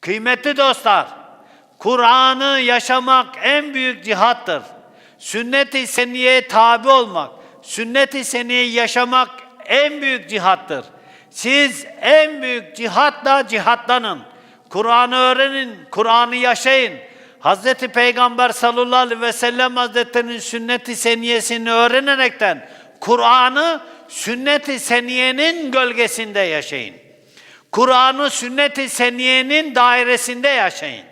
Kıymetli dostlar, Kur'an'ı yaşamak en büyük cihattır. Sünnet-i seniyeye tabi olmak, sünnet-i seniyeyi yaşamak en büyük cihattır. Siz en büyük cihatla cihatlanın. Kur'an'ı öğrenin, Kur'an'ı yaşayın. Hazreti Peygamber sallallahu aleyhi ve sellem Hazretleri'nin sünnet-i seniyesini öğrenerekten Kur'an'ı sünnet-i seniyenin gölgesinde yaşayın. Kur'an'ı sünnet-i seniyenin dairesinde yaşayın.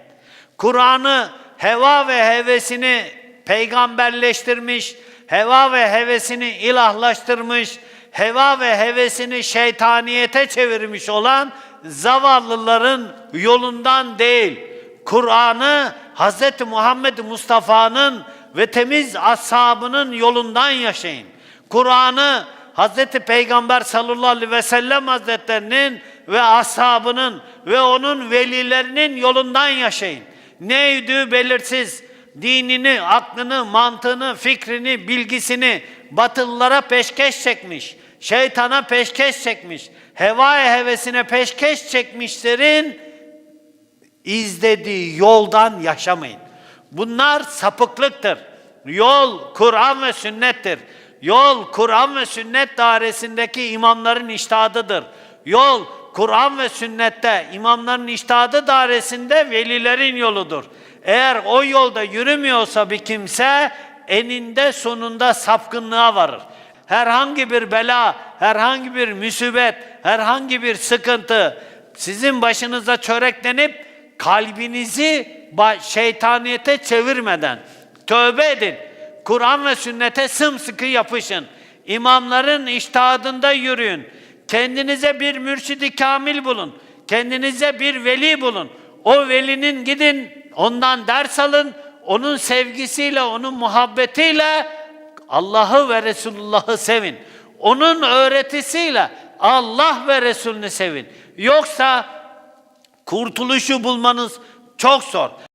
Kur'an'ı heva ve hevesini peygamberleştirmiş, heva ve hevesini ilahlaştırmış, heva ve hevesini şeytaniyete çevirmiş olan zavallıların yolundan değil, Kur'an'ı Hz. Muhammed Mustafa'nın ve temiz ashabının yolundan yaşayın. Kur'an'ı Hz. Peygamber sallallahu aleyhi ve sellem hazretlerinin ve ashabının ve onun velilerinin yolundan yaşayın. Neydi belirsiz, dinini, aklını, mantığını, fikrini, bilgisini batılılara peşkeş çekmiş, şeytana peşkeş çekmiş, hevaya hevesine peşkeş çekmişlerin izlediği yoldan yaşamayın. Bunlar sapıklıktır. Yol Kur'an ve sünnettir. Yol Kur'an ve sünnet dairesindeki imamların iştahadıdır. Yol Kur'an ve sünnette imamların iştahadı dairesinde velilerin yoludur. Eğer o yolda yürümüyorsa bir kimse eninde sonunda sapkınlığa varır. Herhangi bir bela, herhangi bir musibet, herhangi bir sıkıntı sizin başınıza çöreklenip kalbinizi şeytaniyete çevirmeden tövbe edin. Kur'an ve sünnete sımsıkı yapışın. İmamların iştihadında yürüyün. Kendinize bir mürşidi kamil bulun. Kendinize bir veli bulun. O velinin gidin ondan ders alın. Onun sevgisiyle, onun muhabbetiyle Allah'ı ve Resulullah'ı sevin. Onun öğretisiyle Allah ve Resulünü sevin. Yoksa kurtuluşu bulmanız çok zor.